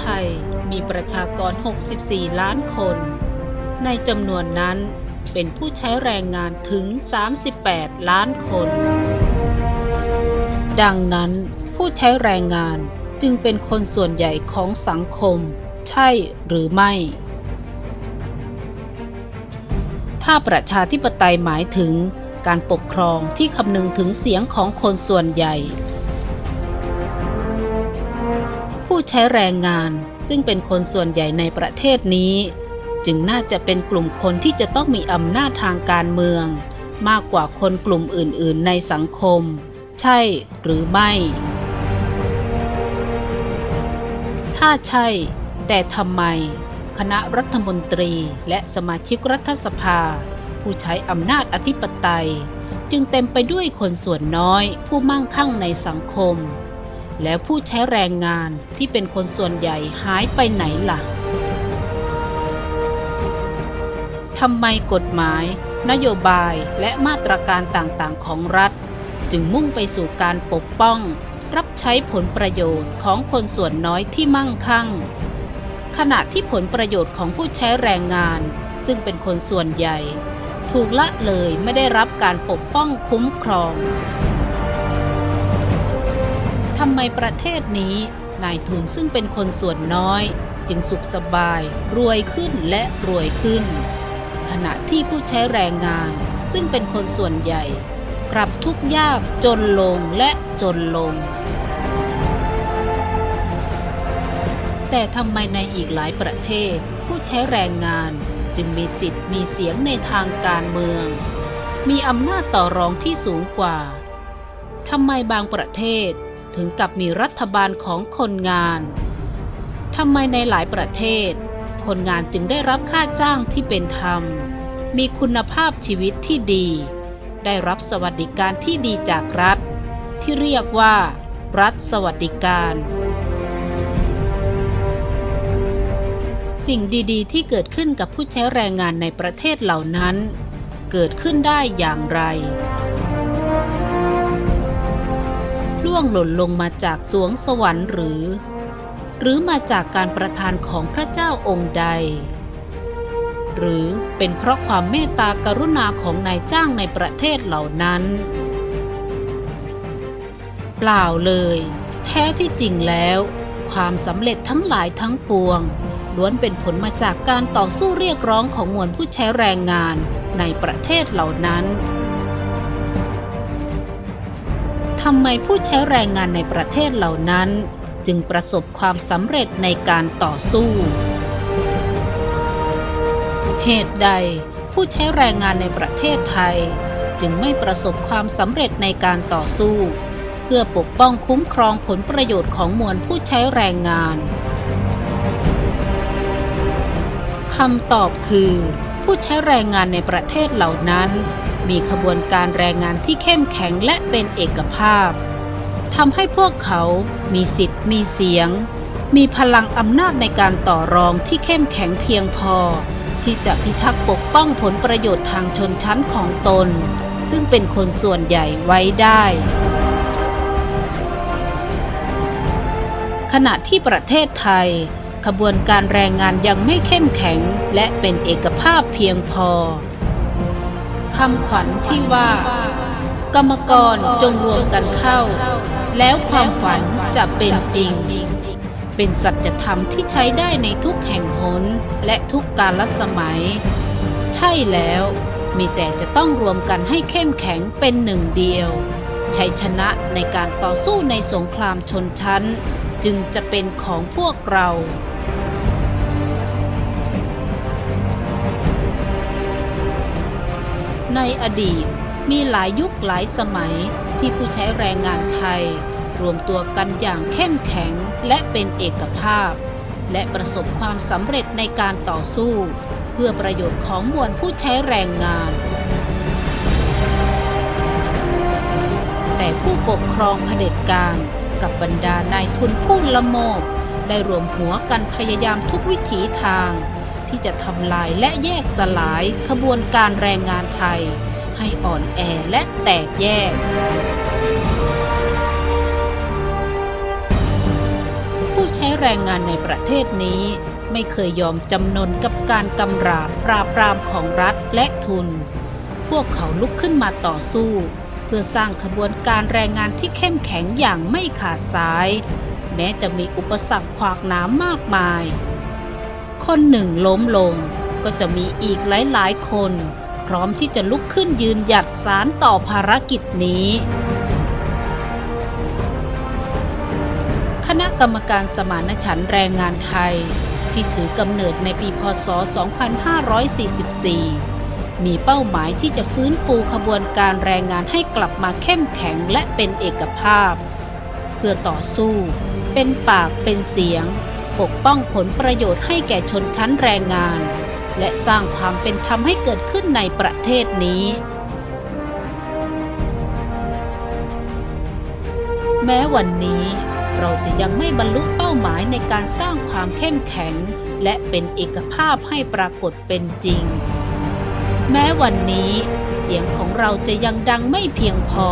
ไทยมีประชากร 64 ล้านคน ในจำนวนนั้นเป็นผู้ใช้แรงงานถึง 38 ล้านคน ดังนั้นผู้ใช้แรงงานจึงเป็นคนส่วนใหญ่ของสังคม ใช่หรือไม่ ถ้าประชาธิปไตยหมายถึงการปกครองที่คำนึงถึงเสียงของคนส่วนใหญ่ ใช้แรงงาน ซึ่งเป็นคนส่วนใหญ่ในประเทศนี้ จึงน่าจะเป็นกลุ่มคนที่จะต้องมีอำนาจทางการเมือง มากกว่าคนกลุ่มอื่น ๆ ในสังคม ใช่หรือไม่ ถ้าใช่ แต่ทำไม คณะรัฐมนตรีและสมาชิกรัฐสภา ผู้ใช้อำนาจอธิปไตย จึงเต็มไปด้วยคนส่วนน้อยผู้มั่งคั่งในสังคม แล้วผู้ใช้แรงงานที่เป็นคนส่วนใหญ่หายไปไหนล่ะทำไมกฎหมาย นโยบายและมาตรการต่างๆ ของรัฐ จึงมุ่งไปสู่การปกป้อง รับใช้ผลประโยชน์ของคนส่วนน้อยที่มั่งคั่ง ขณะที่ผลประโยชน์ของผู้ใช้แรงงาน ซึ่งเป็นคนส่วนใหญ่ ถูกละเลยไม่ได้รับการปกป้องคุ้มครอง ทำไมประเทศนี้นายทุนซึ่งเป็นคนส่วนน้อย จึงสุขสบาย รวยขึ้นและรวยขึ้น ขณะที่ผู้ใช้แรงงาน ซึ่งเป็นคนส่วนใหญ่ กลับทุกข์ยากจนลงและจนลง แต่ทำไมในอีกหลายประเทศ ผู้ใช้แรงงานจึงมีสิทธิ์มีเสียงในทางการเมือง มีอำนาจต่อรองที่สูงกว่าทำไมบางประเทศ ถึงกับมีรัฐบาลของคนงานทำไมในหลายประเทศ คนงานจึงได้รับค่าจ้างที่เป็นธรรม มีคุณภาพชีวิตที่ดี ได้รับสวัสดิการที่ดีจากรัฐ ที่เรียกว่า รัฐสวัสดิการ สิ่งดีๆ ที่เกิดขึ้นกับผู้ใช้แรงงานในประเทศเหล่านั้น เกิดขึ้นได้อย่างไร ล่วงหล่นลงมาจากสวงสวรรค์หรือ หรือมาจากการประทานของพระเจ้าองค์ใด หรือเป็นเพราะความเมตตากรุณาของนายจ้างในประเทศเหล่านั้น เปล่าเลย แท้ที่จริงแล้ว ความสำเร็จทั้งหลายทั้งปวงล้วนเป็นผลมาจากการต่อสู้เรียกร้องของมวลผู้ใช้แรงงานในประเทศเหล่านั้น ทำไมผู้ใช้แรงงานในประเทศเหล่านั้น จึงประสบความสำเร็จในการต่อสู้ เหตุใดผู้ใช้แรงงานในประเทศไทย จึงไม่ประสบความสำเร็จในการต่อสู้ เพื่อปกป้องคุ้มครองผลประโยชน์ของมวลผู้ใช้แรงงานคำตอบคือ ผู้ใช้แรงงานในประเทศเหล่านั้น มีขบวนการแรงงานที่เข้มแข็งและเป็นเอกภาพทำให้พวกเขามีสิทธิ์มีเสียง มีพลังอำนาจในการต่อรองที่เข้มแข็งเพียงพอ ที่จะพิทักษ์ปกป้องผลประโยชน์ทางชนชั้นของตน ซึ่งเป็นคนส่วนใหญ่ไว้ได้ ขณะที่ประเทศไทย ขบวนการแรงงานยังไม่เข้มแข็งและเป็นเอกภาพเพียงพอ คำขวัญที่ว่า กรรมกรจงรวมกันเข้า แล้วความฝันจะเป็นจริง เป็นสัจธรรมที่ใช้ได้ในทุกแห่งหนและทุกกาลสมัย ใช่แล้วมีแต่จะต้องรวมกันให้เข้มแข็งเป็นหนึ่งเดียว ชัยชนะในการต่อสู้ในสงครามชนชั้น จึงจะเป็นของพวกเรา ในอดีตมีหลายยุคหลายสมัยที่ผู้ใช้แรงงานไทย รวมตัวกันอย่างเข้มแข็งและเป็นเอกภาพ และประสบความสำเร็จในการต่อสู้ เพื่อประโยชน์ของมวลผู้ใช้แรงงาน แต่ผู้ปกครองเผด็จการกับบรรดานายทุนผู้ละโมบได้รวมหัวกันพยายามทุกวิถีทาง ที่จะทำลายและแยกสลายขบวนการแรงงานไทย ให้อ่อนแอและแตกแยกผู้ใช้แรงงานในประเทศนี้ ไม่เคยยอมจำนนกับการกำราบปราบปรามของรัฐและทุน พวกเขาลุกขึ้นมาต่อสู้ เพื่อสร้างขบวนการแรงงานที่เข้มแข็งอย่างไม่ขาดสาย แม้จะมีอุปสรรคขวากหน้ำมากมาย คนหนึ่งล้มลง ก็จะมีอีกหลายๆ คน พร้อมที่จะลุกขึ้นยืนหยัดสารต่อภารกิจนี้ คณะกรรมการสมานฉันท์แรงงานไทย ที่ถือกำเนิดในปีพศ 2544มีเป้าหมายที่จะฟื้นฟูขบวนการแรงงานให้กลับมาเข้มแข็งและเป็นเอกภาพ เพื่อต่อสู้ เป็นปากเป็นเสียง ปกป้องผลประโยชน์ให้แก่ชนชั้นแรงงาน และสร้างความเป็นธรรมให้เกิดขึ้นในประเทศนี้ แม้วันนี้เราจะยังไม่บรรลุเป้าหมายในการสร้างความเข้มแข็ง และเป็นเอกภาพให้ปรากฏเป็นจริง แม้วันนี้เสียงของเราจะยังดังไม่เพียงพอ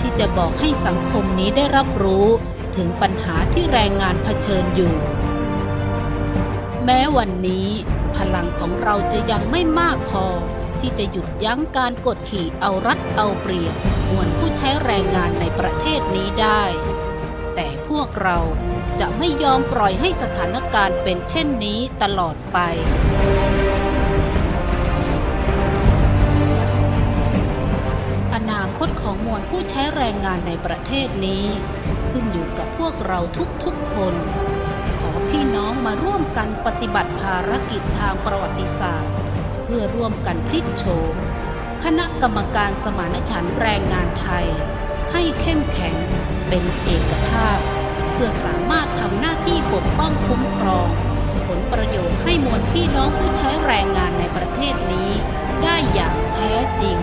ที่จะบอกให้สังคมนี้ได้รับรู้ถึงปัญหาที่แรงงานเผชิญอยู่ แม้วันนี้พลังของเราจะยังไม่มากพอ ที่จะหยุดยั้งการกดขี่เอารัดเอาเปรียบมวลผู้ใช้แรงงานในประเทศนี้ได้ แต่พวกเราจะไม่ยอมปล่อยให้สถานการณ์เป็นเช่นนี้ตลอดไปอนาคตของมวลผู้ใช้แรงงานในประเทศนี้ ขึ้นอยู่กับพวกเราทุกๆคน ขอพี่น้องมาร่วมกันปฏิบัติภารกิจทางประวัติศาสตร์ เพื่อร่วมกันพลิกโฉมคณะกรรมการสมานฉันท์แรงงานไทย ให้เข้มแข็งเป็นเอกภาพ เพื่อสามารถทำหน้าที่ปกป้องคุ้มครอง ผลประโยชน์ให้มวลพี่น้องผู้ใช้แรงงานในประเทศนี้ ได้อย่างแท้จริง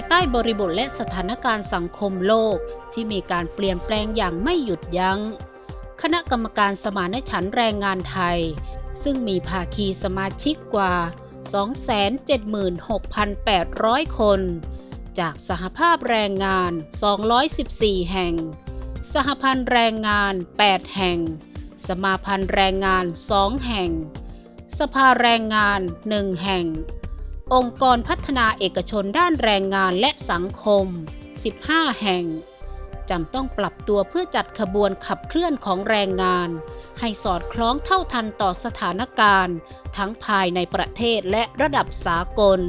ายใต้บริบทและสถานการณ์สังคมโลกที่มีการเปลี่ยนแปลงอย่างไม่หยุดยัง้ง คณะกรรมการสมานฉันท์แรงงานไทย ซึ่งมีภาคีสมาชิกกว่า 276,800 คน จากสหภาพแรงงาน 214 แห่ง สหพันธ์แรงงาน 8 แห่ง สมาพันธ์แรงงาน 2 แห่ง สภาแรงงาน 1 แห่ง องค์กรพัฒนาเอกชนด้านแรงงานและสังคม 15 แห่งจำต้องปรับตัวเพื่อจัดขบวนขับเคลื่อนของแรงงาน ให้สอดคล้องเท่าทันต่อสถานการณ์ ทั้งภายในประเทศและระดับสากล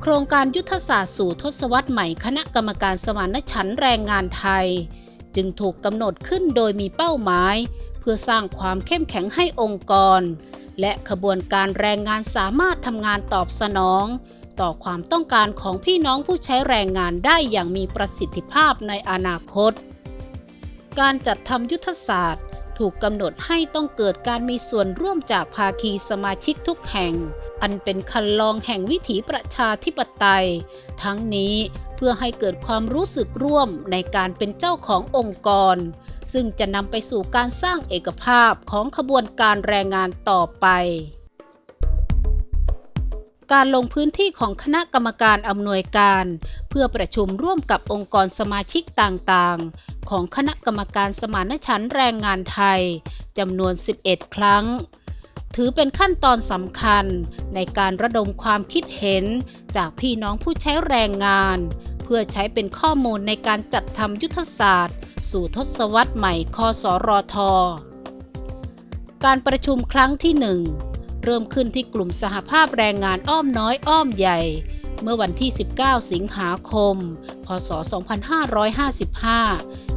โครงการยุทธศาสตร์สู่ทศวรรษใหม่คณะกรรมการสมานฉันท์แรงงานไทย จึงถูกกำหนดขึ้นโดยมีเป้าหมาย เพื่อสร้างความเข้มแข็งให้องค์กร และขบวนการแรงงานสามารถทำงานตอบสนอง ต่อความต้องการของพี่น้องผู้ใช้แรงงานได้อย่างมีประสิทธิภาพในอนาคต การจัดทำยุทธศาสตร์ ถูกกำหนดให้ต้องเกิดการมีส่วนร่วมจากภาคีสมาชิกทุกแห่ง อันเป็นคันลองแห่งวิถีประชาธิปไตย ทั้งนี้เพื่อให้เกิดความรู้สึกร่วมในการเป็นเจ้าขององค์กร ซึ่งจะนำไปสู่การสร้างเอกภาพของขบวนการแรงงานต่อไป การลงพื้นที่ของคณะกรรมการอำนวยการ เพื่อประชุมร่วมกับองค์กรสมาชิกต่างๆ ของคณะกรรมการสมานฉันท์แรงงานไทยจำนวน 11 ครั้งถือเป็นขั้นตอนสำคัญในการระดมความคิดเห็นจากพี่น้องผู้ใช้แรงงาน พื่อใช้เป็นข้อมูลในการจัดทำยุทธศาสตร์ สู่ทศวรรษใหม่คสรท การประชุมครั้งที่หนึ่งเริ่มขึ้นที่กลุ่มสหภาพแรงงานอ้อมน้อยอ้อมใหญ่ เมื่อวันที่ 19 สิงหาคม พศ 2555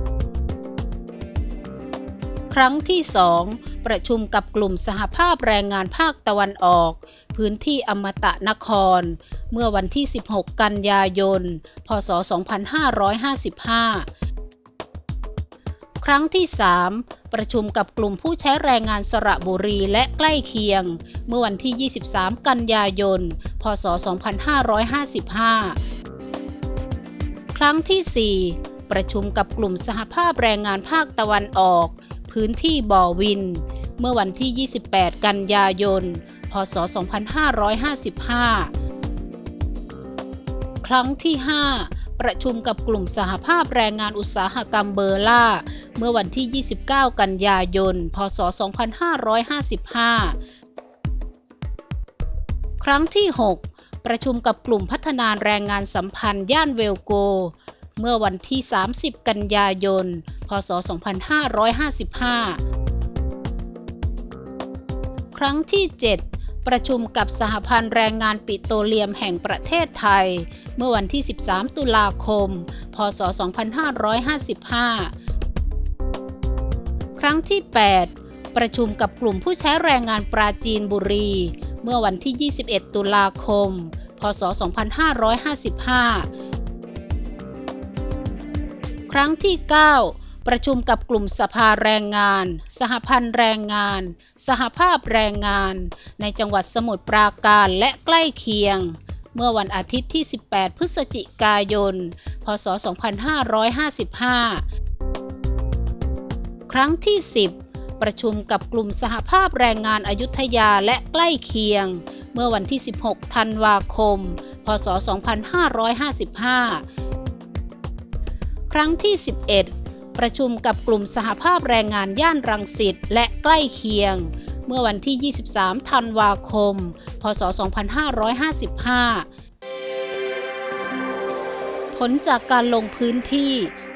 ครั้งที่สองประชุมกับกลุ่มสหภาพแรงงานภาคตะวันออก พื้นที่อมตะนคร เมื่อวันที่ 16 กันยายน พศ 2555ครั้งที่ 3 ประชุมกับกลุ่มผู้ใช้แรงงานสระบุรีและใกล้เคียง เมื่อวันที่ 23 กันยายน พศ 2555 ครั้งที่ประชุมกับกลุ่มสหภาพแรงงานภาคตะวันออก พื้นที่บ่อวิน เมื่อวันที่ 28 กันยายน พศ 2555 ครั้งที่ 5 ประชุมกับกลุ่มสหภาพแรงงานอุตสาหกรรมเบอร์ล่า เมื่อวันที่ 29 กันยายน พศ 2555 ครั้งที่ 6 ประชุมกับกลุ่มพัฒนาแรงงานสัมพันธ์ย่านเวลโก เมื่อวันที่ 30 กันยายน พศ 2555 ครั้งที่ 7ประชุมกับสหพันธ์แรงงานปิโตรเลียมแห่งประเทศไทย เมื่อวันที่ 13 ตุลาคม พศ 2555 ครั้งที่ 8 ประชุมกับกลุ่มผู้ใช้แรงงานปราจีนบุรี เมื่อวันที่ 21 ตุลาคม พศ 2555 ครั้งที่ 9 ประชุมกับกลุ่มสภาแรงงาน สหพันธ์แรงงาน สหภาพแรงงาน ในจังหวัดสมุทรปราการและใกล้เคียง เมื่อวันอาทิตย์ที่ 18 พฤศจิกายน พศ 2555 ครั้งที่ 10ประชุมกับกลุ่มสหภาพแรงงานอายุทยาและใกล้เคียง เมื่อวันที่ 16 ธันวาคม พศ 2555 ครั้งที่ 11 ประชุมกับกลุ่มสหภาพแรงงานย่านรังสิตและใกล้เคียง เมื่อวันที่ 23 ธันวาคม พศ 2555 ผลจากการลงพื้นที่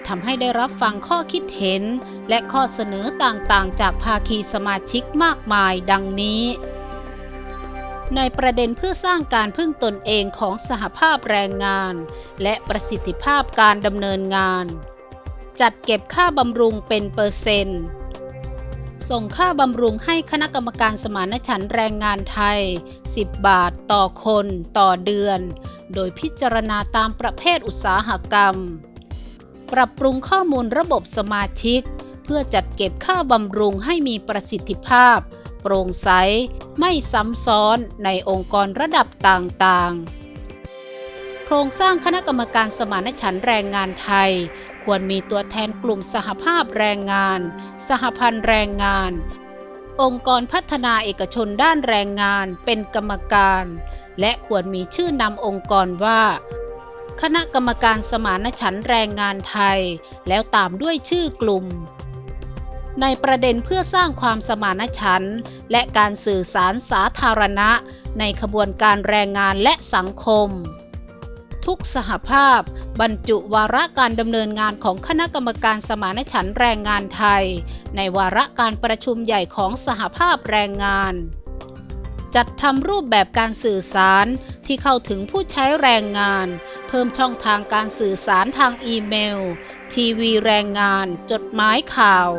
ทำให้ได้รับฟังข้อคิดเห็น และข้อเสนอต่างๆ จากภาคีสมาชิกมากมายดังนี้ ในประเด็นเพื่อสร้างการพึ่งตนเองของสหภาพแรงงาน และประสิทธิภาพการดำเนินงาน จัดเก็บค่าบำรุงเป็นเปอร์เซ็นต์ ส่งค่าบำรุงให้คณะกรรมการสมานฉันท์แรงงานไทย 10 บาทต่อคนต่อเดือน โดยพิจารณาตามประเภทอุตสาหกรรม ปรับปรุงข้อมูลระบบสมาชิก เพื่อจัดเก็บค่าบำรุงให้มีประสิทธิภาพ โปร่งใส ไม่ซ้ำซ้อนในองค์กรระดับต่างๆ โครงสร้างคณะกรรมการสมานฉันท์แรงงานไทย ควรมีตัวแทนกลุ่มสหภาพแรงงาน สหพันธ์แรงงาน องค์กรพัฒนาเอกชนด้านแรงงานเป็นกรรมการ และควรมีชื่อนำองค์กรว่าคณะกรรมการสมานฉันท์แรงงานไทย แล้วตามด้วยชื่อกลุ่ม ในประเด็นเพื่อสร้างความสมานฉันท์และการสื่อสารสาธารณะ ในขบวนการแรงงานและสังคม ทุกสหภาพ บรรจุวาระการดำเนินงานของคณะกรรมการสมานฉันท์แรงงานไทย ในวาระการประชุมใหญ่ของสหภาพแรงงานจัดทำรูปแบบการสื่อสารที่เข้าถึงผู้ใช้แรงงาน เพิ่มช่องทางการสื่อสารทางอีเมล ทีวีแรงงาน จดหมายข่าว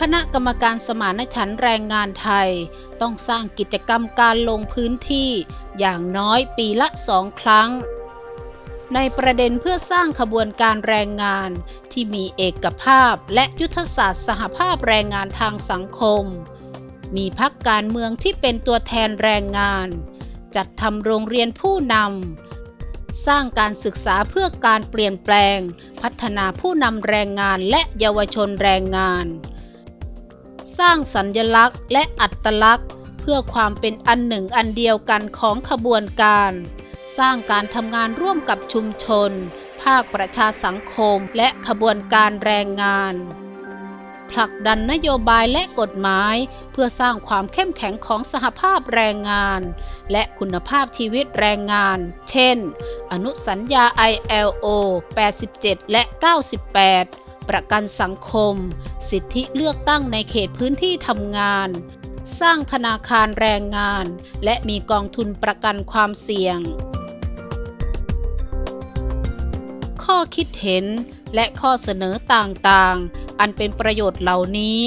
คณะกรรมการสมานฉันท์แรงงานไทย ต้องสร้างกิจกรรมการลงพื้นที่อย่างน้อยปีละสองครั้ง ในประเด็นเพื่อสร้างขบวนการแรงงานที่มีเอกภาพและยุทธศาสตร์สหภาพแรงงานทางสังคม มีพักการเมืองที่เป็นตัวแทนแรงงาน จัดทำโรงเรียนผู้นำสร้างการศึกษาเพื่อการเปลี่ยนแปลง พัฒนาผู้นำแรงงานและเยาวชนแรงงาน สร้างสัญญลักษณ์และอัตลักษณ์ เพื่อความเป็นอันหนึ่งอันเดียวกันของขบวนการ สร้างการทำงานร่วมกับชุมชน ภาคประชาสังคมและขบวนการแรงงาน ผลักดันนโยบายและกฎหมาย เพื่อสร้างความเข้มแข็งของสหภาพแรงงาน และคุณภาพชีวิตแรงงาน เช่น อนุสัญญา ILO 87 และ 98 ประกันสังคม สิทธิเลือกตั้งในเขตพื้นที่ทำงาน สร้างธนาคารแรงงาน และมีกองทุนประกันความเสี่ยง ข้อคิดเห็นและข้อเสนอต่างๆ อันเป็นประโยชน์เหล่านี้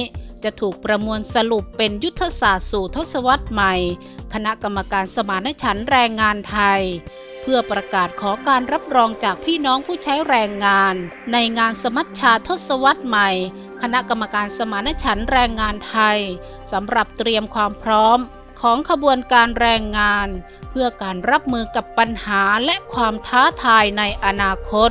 จะถูกประมวลสรุปเป็นยุทธศาสตร์สู่ทศวรรษใหม่ คณะกรรมการสมานฉันท์แรงงานไทย พื่อประกาศขอการรับรองจากพี่น้องผู้ใช้แรงงาน ในงานสมัชชาทศวรรษใหม่ คณะกรรมการสมานฉันท์แรงงานไทยสำหรับเตรียมความพร้อมของขบวนการแรงงาน เพื่อการรับมือกับปัญหาและความท้าทายในอนาคต